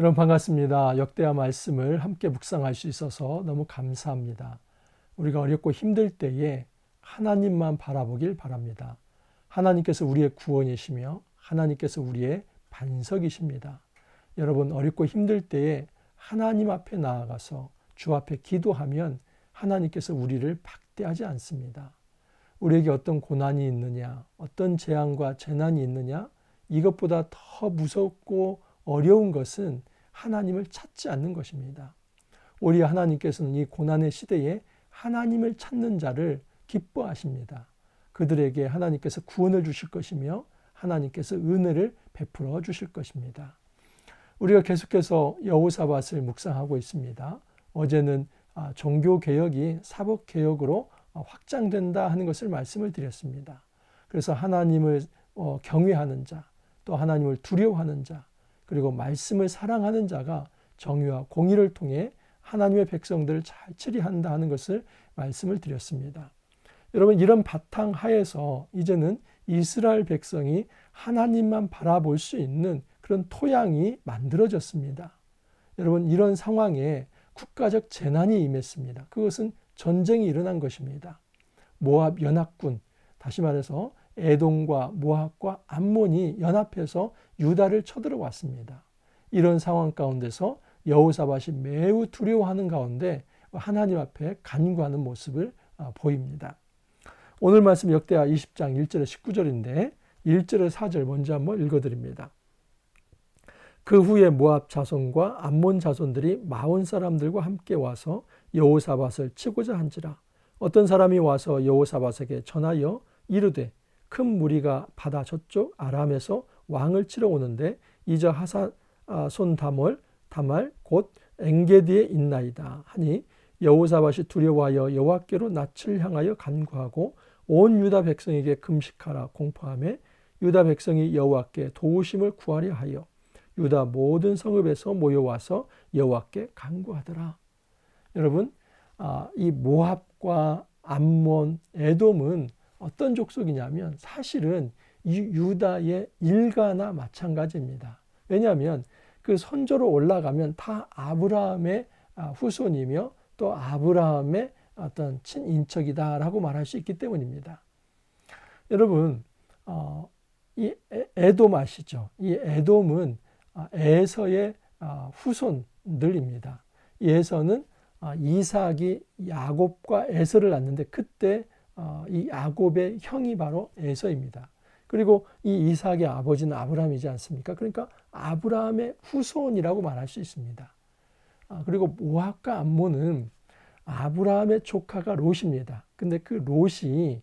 여러분 반갑습니다. 역대하 말씀을 함께 묵상할 수 있어서 너무 감사합니다. 우리가 어렵고 힘들 때에 하나님만 바라보길 바랍니다. 하나님께서 우리의 구원이시며 하나님께서 우리의 반석이십니다. 여러분 어렵고 힘들 때에 하나님 앞에 나아가서 주 앞에 기도하면 하나님께서 우리를 박대하지 않습니다. 우리에게 어떤 고난이 있느냐, 어떤 재앙과 재난이 있느냐, 이것보다 더 무섭고 어려운 것은 하나님을 찾지 않는 것입니다. 우리 하나님께서는 이 고난의 시대에 하나님을 찾는 자를 기뻐하십니다. 그들에게 하나님께서 구원을 주실 것이며 하나님께서 은혜를 베풀어 주실 것입니다. 우리가 계속해서 여호사밧을 묵상하고 있습니다. 어제는 아, 종교 개혁이 사법 개혁으로 확장된다 하는 것을 말씀을 드렸습니다. 그래서 하나님을 어, 경외하는 자, 또 하나님을 두려워하는 자, 그리고 말씀을 사랑하는 자가 정의와 공의를 통해 하나님의 백성들을 잘 처리한다 하는 것을 말씀을 드렸습니다. 여러분 이런 바탕 하에서 이제는 이스라엘 백성이 하나님만 바라볼 수 있는 그런 토양이 만들어졌습니다. 여러분 이런 상황에 국가적 재난이 임했습니다. 그것은 전쟁이 일어난 것입니다. 모압 연합군 다시 말해서 에돔과 모압과 암몬이 연합해서 유다를 쳐들어왔습니다. 이런 상황 가운데서 여호사밧이 매우 두려워하는 가운데 하나님 앞에 간구하는 모습을 아, 보입니다. 오늘 말씀 역대하 20장 1절에 19절인데 1절에 4절 먼저 한번 읽어드립니다. 그 후에 모압 자손과 암몬 자손들이 마온 사람들과 함께 와서 여호사밧을 치고자 한지라 어떤 사람이 와서 여호사밧에게 전하여 이르되 큰 무리가 바다 저쪽 아람에서 왕을 치러 오는데 이저 하사 아, 손 다몰 다말 곧 엥게디에 있나이다 하니 여호사밧이 두려워하여 여호와께로 낯을 향하여 간구하고 온 유다 백성에게 금식하라 공포하며 유다 백성이 여호와께 도우심을 구하려 하여 유다 모든 성읍에서 모여와서 여호와께 간구하더라. 여러분 아, 이 모압과 암몬, 에돔은 어떤 족속이냐면 사실은 유다의 일가나 마찬가지입니다. 왜냐하면 그 선조로 올라가면 다 아브라함의 아, 후손이며 또 아브라함의 어떤 친인척이다라고 말할 수 있기 때문입니다. 여러분, 어, 이 에돔 아시죠? 이 에돔은 아, 에서의 아, 후손들입니다. 에서는 이삭이 야곱과 에서를 낳는데 그때 어, 이 야곱의 형이 바로 에서입니다. 그리고 이 이삭의 아버지는 아브라함이지 않습니까? 그러니까 아브라함의 후손이라고 말할 수 있습니다. 아, 그리고 모압과 암몬은 아브라함의 조카가 롯입니다. 근데 그 롯이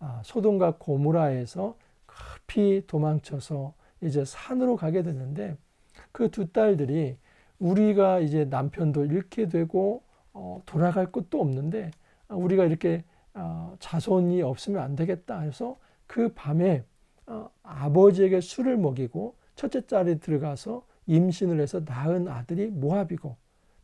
아, 소돔과 고무라에서 급히 도망쳐서 이제 산으로 가게 되는데 그 두 딸들이 우리가 이제 남편도 잃게 되고 어, 돌아갈 곳도 없는데 아, 우리가 이렇게 어, 자손이 없으면 안 되겠다 해서 그 밤에 어, 아버지에게 술을 먹이고 첫째 딸이 들어가서 임신을 해서 낳은 아들이 모압이고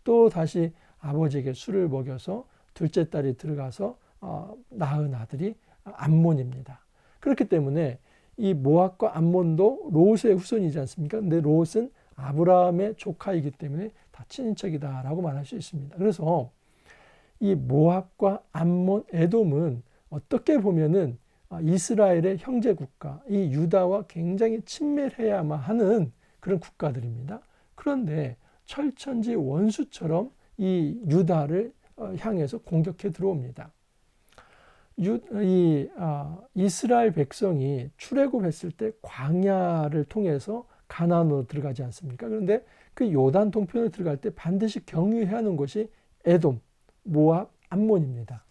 또 다시 아버지에게 술을 먹여서 둘째 딸이 들어가서 어, 낳은 아들이 암몬입니다. 그렇기 때문에 이 모압과 암몬도 롯의 후손이지 않습니까? 근데 롯은 아브라함의 조카이기 때문에 다 친인척이다라고 말할 수 있습니다. 그래서 이 모압과 암몬, 에돔은 어떻게 보면은 아, 이스라엘의 형제 국가, 이 유다와 굉장히 친밀해야만 하는 그런 국가들입니다. 그런데 철천지 원수처럼 이 유다를 어, 향해서 공격해 들어옵니다. 유, 이 아, 이스라엘 백성이 출애굽했을 때 광야를 통해서 가나안으로 들어가지 않습니까? 그런데 그 요단 동편을 들어갈 때 반드시 경유해야 하는 것이 에돔, 모압, 암몬입니다.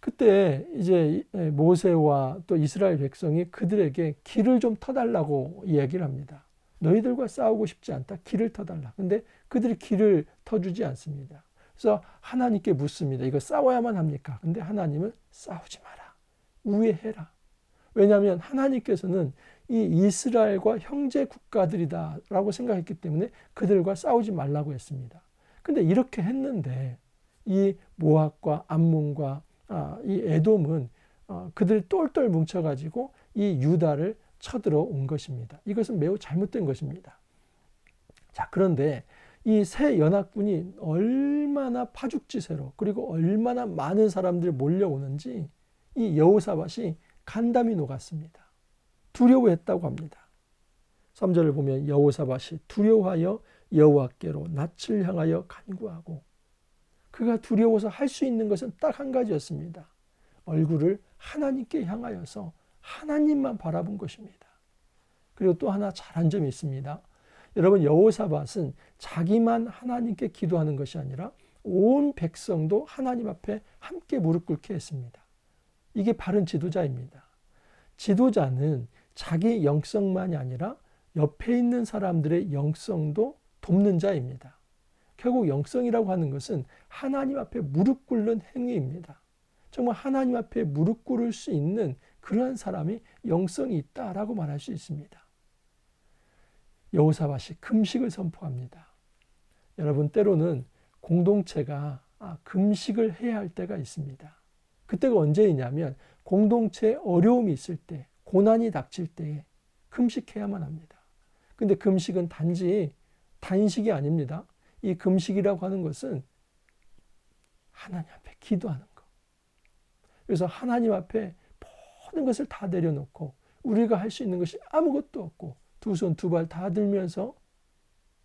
그때 이제 모세와 또 이스라엘 백성이 그들에게 길을 좀 터달라고 이야기를 합니다. 너희들과 싸우고 싶지 않다. 길을 터달라. 근데 그들이 길을 터주지 않습니다. 그래서 하나님께 묻습니다. 이거 싸워야만 합니까? 근데 하나님은 싸우지 마라. 우애해라. 왜냐하면 하나님께서는 이 이스라엘과 형제 국가들이다라고 생각했기 때문에 그들과 싸우지 말라고 했습니다. 근데 이렇게 했는데 이 모압과 암몬과 아, 이 에돔은 어, 그들 똘똘 뭉쳐가지고 이 유다를 쳐들어 온 것입니다. 이것은 매우 잘못된 것입니다. 자, 그런데 이 새 연합군이 얼마나 파죽지세로 그리고 얼마나 많은 사람들이 몰려오는지 이 여호사밭이 간담이 녹았습니다. 두려워했다고 합니다. 3절을 보면 여호사밭이 두려워하여 여호와께로 낯을 향하여 간구하고 그가 두려워서 할 수 있는 것은 딱 한 가지였습니다. 얼굴을 하나님께 향하여서 하나님만 바라본 것입니다. 그리고 또 하나 잘한 점이 있습니다. 여러분 여호사밧은 자기만 하나님께 기도하는 것이 아니라 온 백성도 하나님 앞에 함께 무릎 꿇게 했습니다. 이게 바른 지도자입니다. 지도자는 자기 영성만이 아니라 옆에 있는 사람들의 영성도 돕는 자입니다. 결국 영성이라고 하는 것은 하나님 앞에 무릎 꿇는 행위입니다. 정말 하나님 앞에 무릎 꿇을 수 있는 그러한 사람이 영성이 있다라고 말할 수 있습니다. 여호사밭이 금식을 선포합니다. 여러분 때로는 공동체가 아, 금식을 해야 할 때가 있습니다. 그때가 언제이냐면 공동체에 어려움이 있을 때, 고난이 닥칠 때에 금식해야만 합니다. 근데 금식은 단지 단식이 아닙니다. 이 금식이라고 하는 것은 하나님 앞에 기도하는 것. 그래서 하나님 앞에 모든 것을 다 내려놓고 우리가 할 수 있는 것이 아무것도 없고 두 손 두 발 다 들면서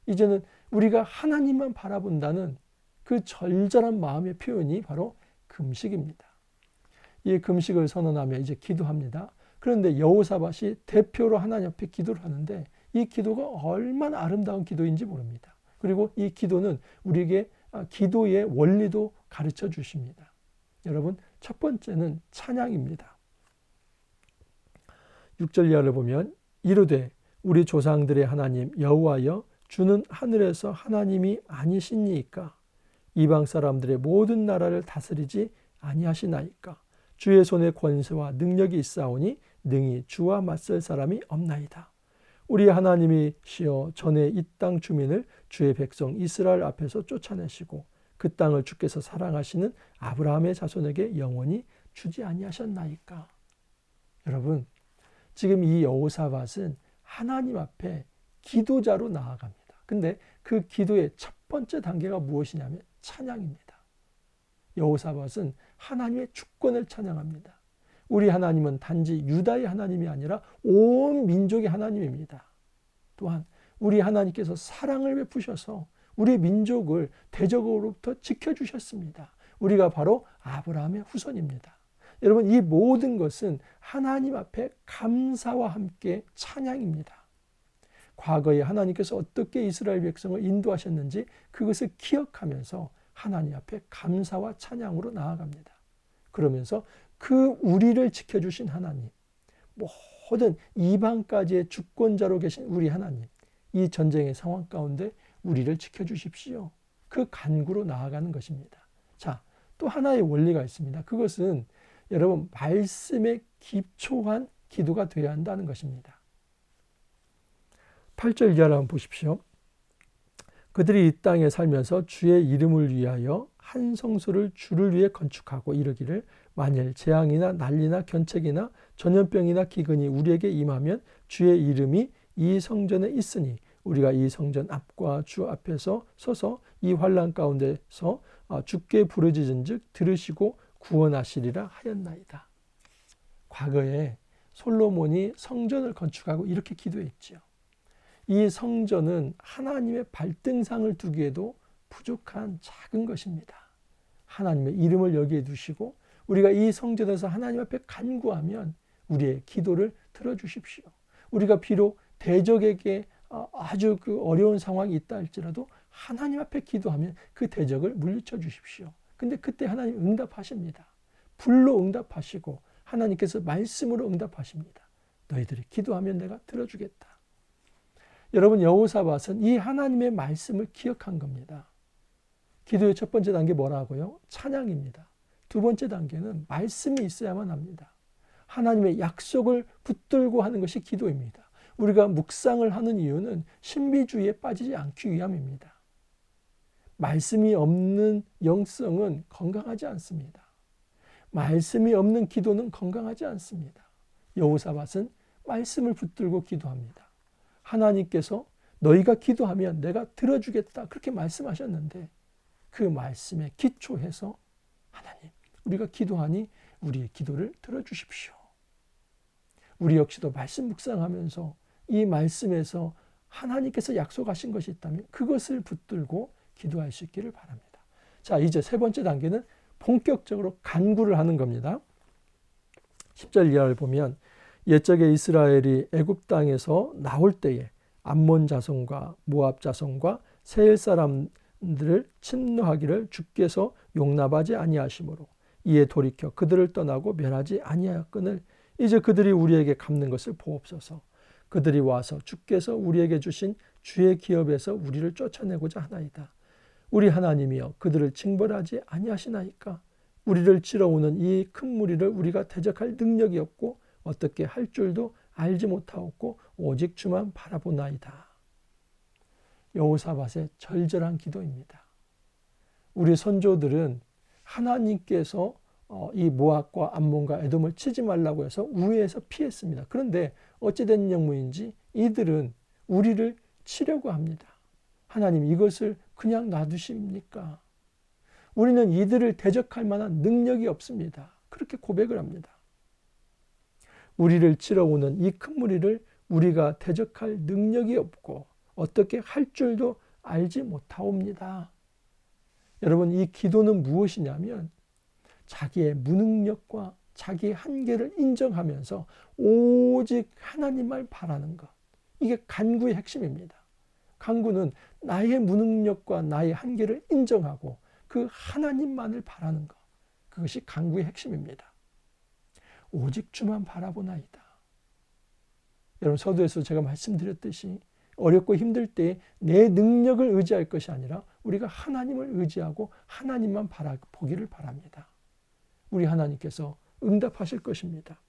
이제는 우리가 하나님만 바라본다는 그 절절한 마음의 표현이 바로 금식입니다. 이 금식을 선언하며 이제 기도합니다. 그런데 여호사밭이 대표로 하나님 앞에 기도를 하는데 이 기도가 얼마나 아름다운 기도인지 모릅니다. 그리고 이 기도는 우리에게 아, 기도의 원리도 가르쳐 주십니다. 여러분, 첫 번째는 찬양입니다. 6절 이하를 보면 이르되 우리 조상들의 하나님 여호와여 주는 하늘에서 하나님이 아니시니까 이방 사람들의 모든 나라를 다스리지 아니하시나이까 주의 손에 권세와 능력이 있사오니 능히 주와 맞설 사람이 없나이다. 우리 하나님이 시어 전에 이 땅 주민을 주의 백성 이스라엘 앞에서 쫓아내시고 그 땅을 주께서 사랑하시는 아브라함의 자손에게 영원히 주지 아니하셨나이까. 여러분, 지금 이 여호사밧은 하나님 앞에 기도자로 나아갑니다. 근데 그 기도의 첫 번째 단계가 무엇이냐면 찬양입니다. 여호사밧은 하나님의 주권을 찬양합니다. 우리 하나님은 단지 유다의 하나님이 아니라 온 민족의 하나님입니다. 또한 우리 하나님께서 사랑을 베푸셔서 우리 민족을 대적으로부터 지켜주셨습니다. 우리가 바로 아브라함의 후손입니다. 여러분, 이 모든 것은 하나님 앞에 감사와 함께 찬양입니다. 과거에 하나님께서 어떻게 이스라엘 백성을 인도하셨는지 그것을 기억하면서 하나님 앞에 감사와 찬양으로 나아갑니다. 그러면서 그 우리를 지켜주신 하나님, 모든 이방까지의 주권자로 계신 우리 하나님, 이 전쟁의 상황 가운데 우리를 지켜주십시오. 그 간구로 나아가는 것입니다. 자, 또 하나의 원리가 있습니다. 그것은 여러분, 말씀에 기초한 기도가 되어야 한다는 것입니다. 8절 이하를 한번 보십시오. 그들이 이 땅에 살면서 주의 이름을 위하여 한 성소를 주를 위해 건축하고 이르기를 만일 재앙이나 난리나 견책이나 전염병이나 기근이 우리에게 임하면 주의 이름이 이 성전에 있으니 우리가 이 성전 앞과 주 앞에서 서서 이 환란 가운데서 아, 주께 부르짖은즉 들으시고 구원하시리라 하였나이다. 과거에 솔로몬이 성전을 건축하고 이렇게 기도했지요. 이 성전은 하나님의 발등상을 두기에도 부족한 작은 것입니다. 하나님의 이름을 여기에 두시고 우리가 이 성전에서 하나님 앞에 간구하면 우리의 기도를 들어주십시오. 우리가 비록 대적에게 어, 아주 그 어려운 상황이 있다 할지라도 하나님 앞에 기도하면 그 대적을 물리쳐 주십시오. 근데 그때 하나님 응답하십니다. 불로 응답하시고 하나님께서 말씀으로 응답하십니다. 너희들이 기도하면 내가 들어주겠다. 여러분 여호사밧은 이 하나님의 말씀을 기억한 겁니다. 기도의 첫 번째 단계 뭐라고요? 찬양입니다. 두 번째 단계는 말씀이 있어야만 합니다. 하나님의 약속을 붙들고 하는 것이 기도입니다. 우리가 묵상을 하는 이유는 신비주의에 빠지지 않기 위함입니다. 말씀이 없는 영성은 건강하지 않습니다. 말씀이 없는 기도는 건강하지 않습니다. 여호사밧은 말씀을 붙들고 기도합니다. 하나님께서 너희가 기도하면 내가 들어주겠다. 그렇게 말씀하셨는데 그 말씀에 기초해서 하나님, 우리가 기도하니 우리의 기도를 들어주십시오. 우리 역시도 말씀 묵상하면서 이 말씀에서 하나님께서 약속하신 것이 있다면 그것을 붙들고 기도할 수 있기를 바랍니다. 자, 이제 세 번째 단계는 본격적으로 간구를 하는 겁니다. 10절 이하를 보면 옛적에 이스라엘이 애굽 땅에서 나올 때에 암몬 자손과 모압 자손과 세일 사람 들을 침노하기를 주께서 용납하지 아니하심으로 이에 돌이켜 그들을 떠나고 멸하지 아니하였거늘 이제 그들이 우리에게 갚는 것을 보옵소서. 그들이 와서 주께서 우리에게 주신 주의 기업에서 우리를 쫓아내고자 하나이다. 우리 하나님이여 그들을 징벌하지 아니하시나이까. 우리를 치러오는 이 큰 무리를 우리가 대적할 능력이 없고 어떻게 할 줄도 알지 못하옵고 오직 주만 바라보나이다. 여호사밧의 절절한 기도입니다. 우리 선조들은 하나님께서 어, 이 모압과 암몬과 에돔을 치지 말라고 해서 우회에서 피했습니다. 그런데 어찌된 영무인지 이들은 우리를 치려고 합니다. 하나님 이것을 그냥 놔두십니까? 우리는 이들을 대적할 만한 능력이 없습니다. 그렇게 고백을 합니다. 우리를 치러 오는 이 큰 무리를 우리가 대적할 능력이 없고 어떻게 할 줄도 알지 못하옵니다. 여러분, 이 기도는 무엇이냐면 자기의 무능력과 자기의 한계를 인정하면서 오직 하나님을 바라는 것. 이게 간구의 핵심입니다. 간구는 나의 무능력과 나의 한계를 인정하고 그 하나님만을 바라는 것. 그것이 간구의 핵심입니다. 오직 주만 바라보나이다. 여러분 서두에서 제가 말씀드렸듯이 어렵고 힘들 때 내 능력을 의지할 것이 아니라 우리가 하나님을 의지하고 하나님만 바라 보기를 바랍니다. 우리 하나님께서 응답하실 것입니다.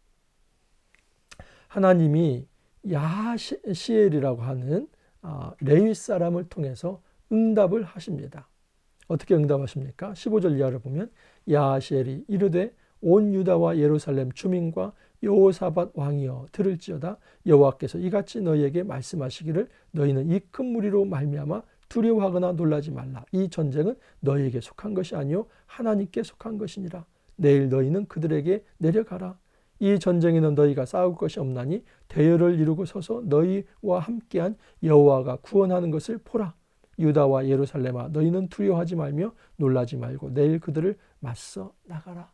하나님이 야시엘이라고 하는 아, 레위 사람을 통해서 응답을 하십니다. 어떻게 응답하십니까? 15절 이하를 보면 야시엘이 이르되 온 유다와 예루살렘 주민과 여호사밧 왕이여 들을지어다. 여호와께서 이같이 너희에게 말씀하시기를 너희는 이 큰 무리로 말미암아 두려워하거나 놀라지 말라. 이 전쟁은 너희에게 속한 것이 아니요 하나님께 속한 것이니라. 내일 너희는 그들에게 내려가라. 이 전쟁에는 너희가 싸울 것이 없나니 대열을 이루고 서서 너희와 함께한 여호와가 구원하는 것을 보라. 유다와 예루살렘아 너희는 두려워하지 말며 놀라지 말고 내일 그들을 맞서 나가라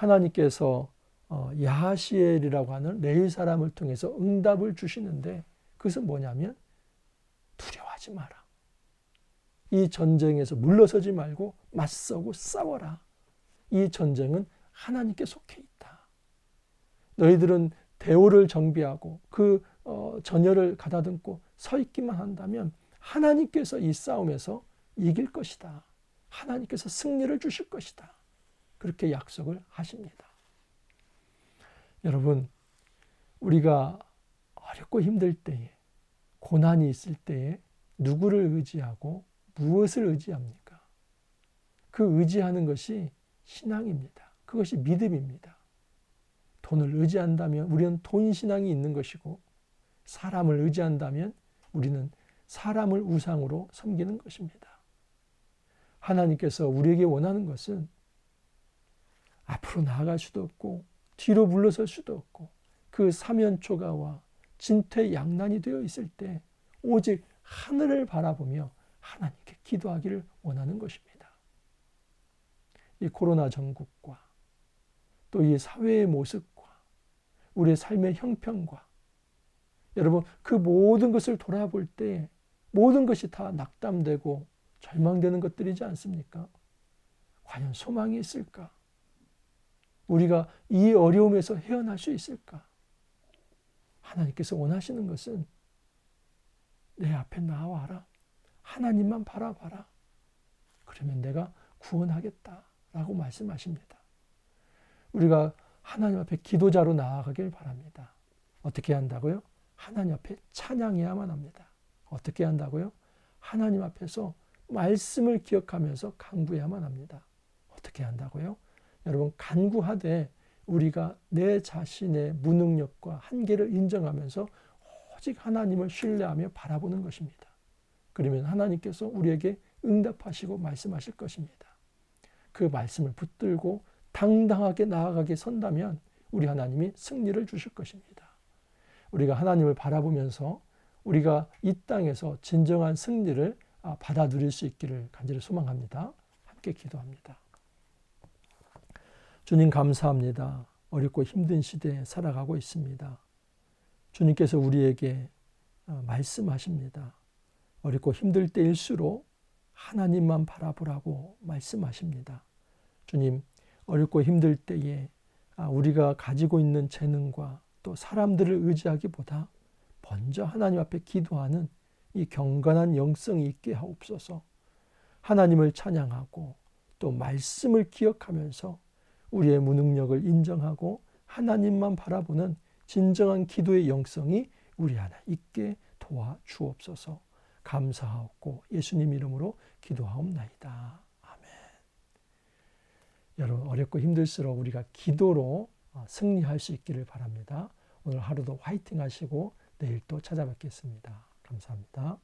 하나님께서 어, 야시엘이라고 하는 레위 사람을 통해서 응답을 주시는데 그것은 뭐냐면 두려워하지 마라. 이 전쟁에서 물러서지 말고 맞서고 싸워라. 이 전쟁은 하나님께 속해 있다. 너희들은 대오를 정비하고 그 어, 전열을 가다듬고 서 있기만 한다면 하나님께서 이 싸움에서 이길 것이다. 하나님께서 승리를 주실 것이다. 그렇게 약속을 하십니다. 여러분, 우리가 어렵고 힘들 때에, 고난이 있을 때에 누구를 의지하고 무엇을 의지합니까? 그 의지하는 것이 신앙입니다. 그것이 믿음입니다. 돈을 의지한다면 우리는 돈 신앙이 있는 것이고, 사람을 의지한다면 우리는 사람을 우상으로 섬기는 것입니다. 하나님께서 우리에게 원하는 것은 앞으로 나아갈 수도 없고 뒤로 물러설 수도 없고 그 사면초가와 진퇴양난이 되어 있을 때 오직 하늘을 바라보며 하나님께 기도하기를 원하는 것입니다. 이 코로나 전국과 또 이 사회의 모습과 우리의 삶의 형편과 여러분 그 모든 것을 돌아볼 때 모든 것이 다 낙담되고 절망되는 것들이지 않습니까? 과연 소망이 있을까? 우리가 이 어려움에서 헤어날 수 있을까? 하나님께서 원하시는 것은 내 앞에 나와라. 하나님만 바라봐라. 그러면 내가 구원하겠다. 라고 말씀하십니다. 우리가 하나님 앞에 기도자로 나아가길 바랍니다. 어떻게 한다고요? 하나님 앞에 찬양해야만 합니다. 어떻게 한다고요? 하나님 앞에서 말씀을 기억하면서 강구해야만 합니다. 어떻게 한다고요? 여러분 간구하되 우리가 내 자신의 무능력과 한계를 인정하면서 오직 하나님을 신뢰하며 바라보는 것입니다. 그러면 하나님께서 우리에게 응답하시고 말씀하실 것입니다. 그 말씀을 붙들고 당당하게 나아가게 선다면 우리 하나님이 승리를 주실 것입니다. 우리가 하나님을 바라보면서 우리가 이 땅에서 진정한 승리를 아, 받아 누릴 수 있기를 간절히 소망합니다. 함께 기도합니다. 주님 감사합니다. 어렵고 힘든 시대에 살아가고 있습니다. 주님께서 우리에게 어, 말씀하십니다. 어렵고 힘들 때일수록 하나님만 바라보라고 말씀하십니다. 주님, 어렵고 힘들 때에 아, 우리가 가지고 있는 재능과 또 사람들을 의지하기보다 먼저 하나님 앞에 기도하는 이 경건한 영성이 있게 하옵소서. 하나님을 찬양하고 또 말씀을 기억하면서 우리의 무능력을 인정하고 하나님만 바라보는 진정한 기도의 영성이 우리 안에 있게 도와 주옵소서. 감사하고 예수님 이름으로 기도하옵나이다. 아멘. 여러분 어렵고 힘들수록 우리가 기도로 어, 승리할 수 있기를 바랍니다. 오늘 하루도 화이팅 하시고 내일 또 찾아뵙겠습니다. 감사합니다.